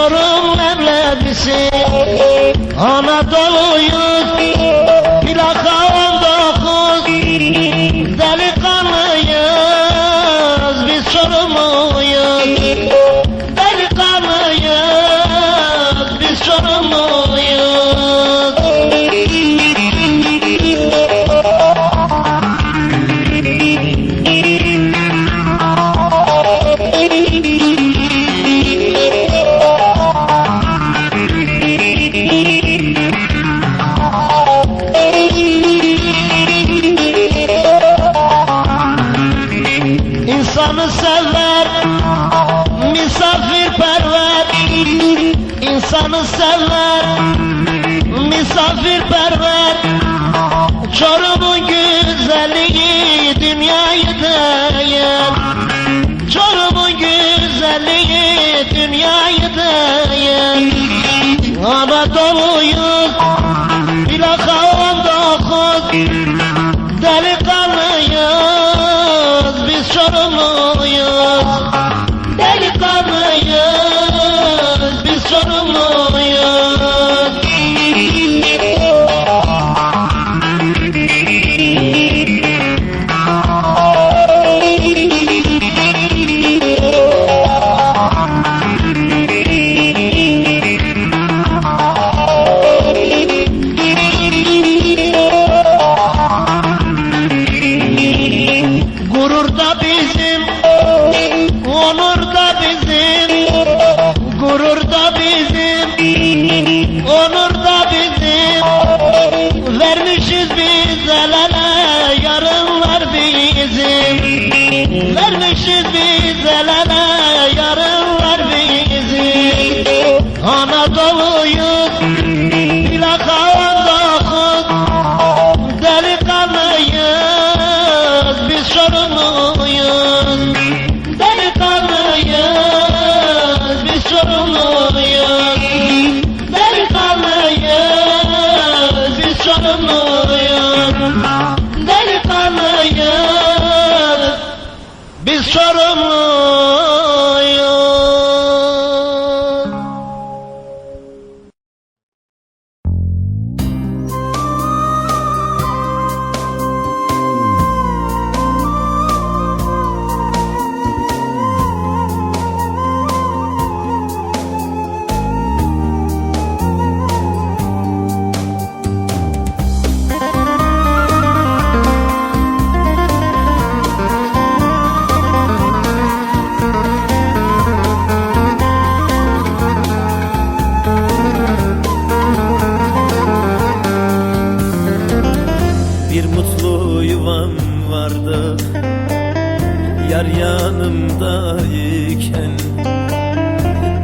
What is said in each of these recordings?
Çorum leblebisi Anadolu'yuz Sever, misafirperver Çorum'un güzelliği dünyayı değer Çorum'un güzelliği dünyayı değer Anadolu'yuz, plaka 19 Delikanlıyız, bizim Gurur da bizim, onur da bizim. Vermişiz biz el ele, yarınlar bizim. Vermişiz biz el ele, yarınlar bizim. Anadolu'yuz,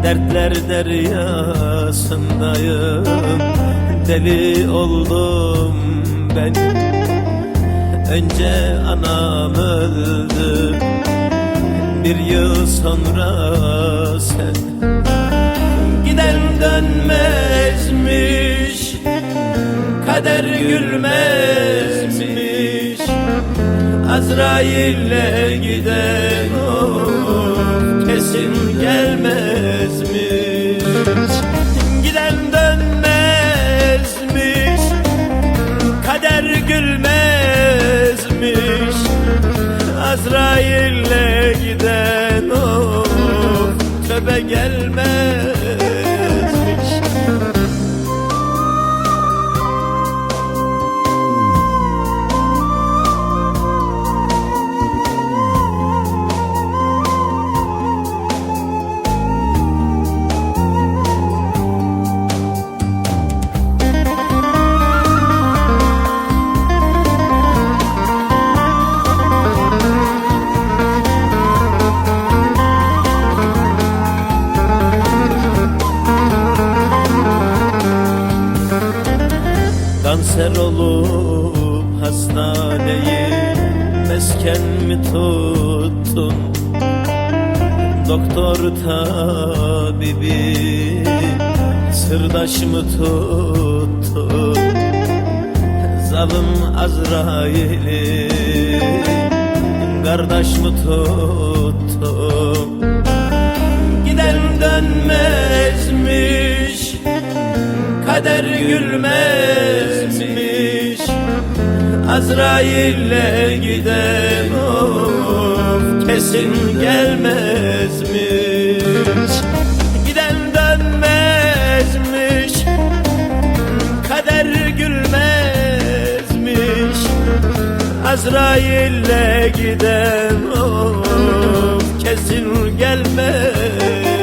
Dertler deryasındayım. Deli oldum ben. Önce anam öldü. Bir yıl sonra sen. Giden dönmezmiş. Kader gülmezmiş. Azrail'le giden o kesin gelmezmiş Giden dönmezmiş Kader gülmezmiş Azrail'le giden o tövbe gelmezmiş Kanser olup hastaneyi mesken mi tuttun? Doktor tabibi Sırdaş mı tuttu Zalim Azrail'i Kardeş mi tuttu Giden dönmezmiş Kader gülmezmiş. Azrail'le giden of Kesin gelmezmiş. Giden dönmezmiş Kader gülmezmiş. Azrail'le giden of Kesin gelmezmiş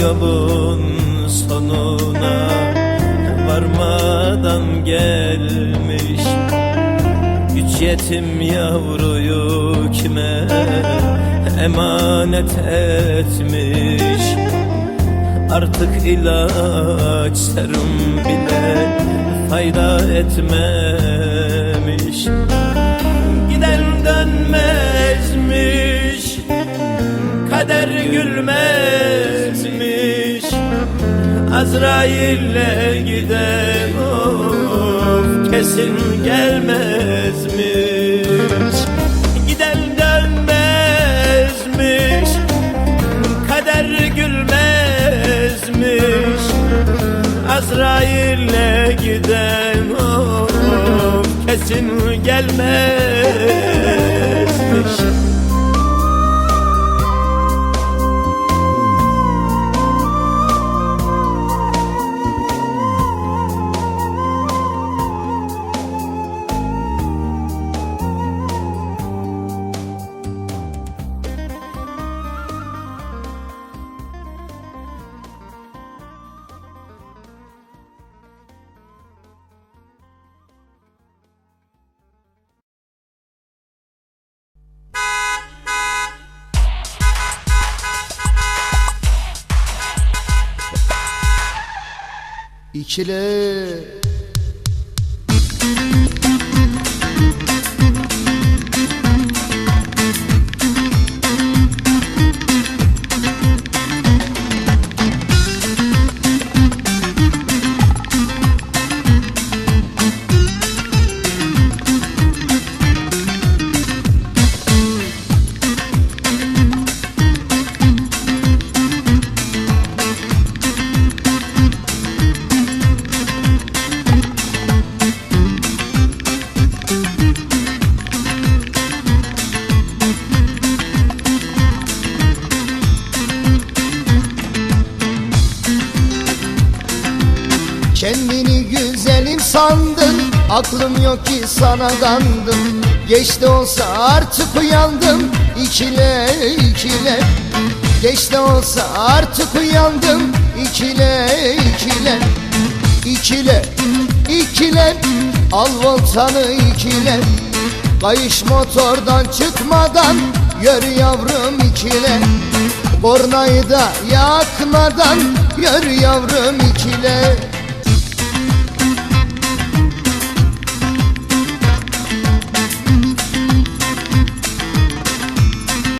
yolun sonuna varmadan gelmiş. Üç yetim yavruyu kime emanet etmiş? Artık ilaç serum bile fayda etmemiş. Giden dönmezmiş Kader gülmezmiş Azrail'le giden of Kesin gelmezmiş Giden dönmezmiş Kader gülmezmiş Azrail'le giden of Kesin gelmezmiş İkile sandın Aklım yok ki sana dandım. Geç de olsa artık uyandım. İkile ikile. Geç de olsa artık uyandım. İkile ikile. İkile ikile. Al voltanı ikile. Kayış motordan çıkmadan Yör yavrum ikile. Kornayı da yakmadan Yör yavrum ikile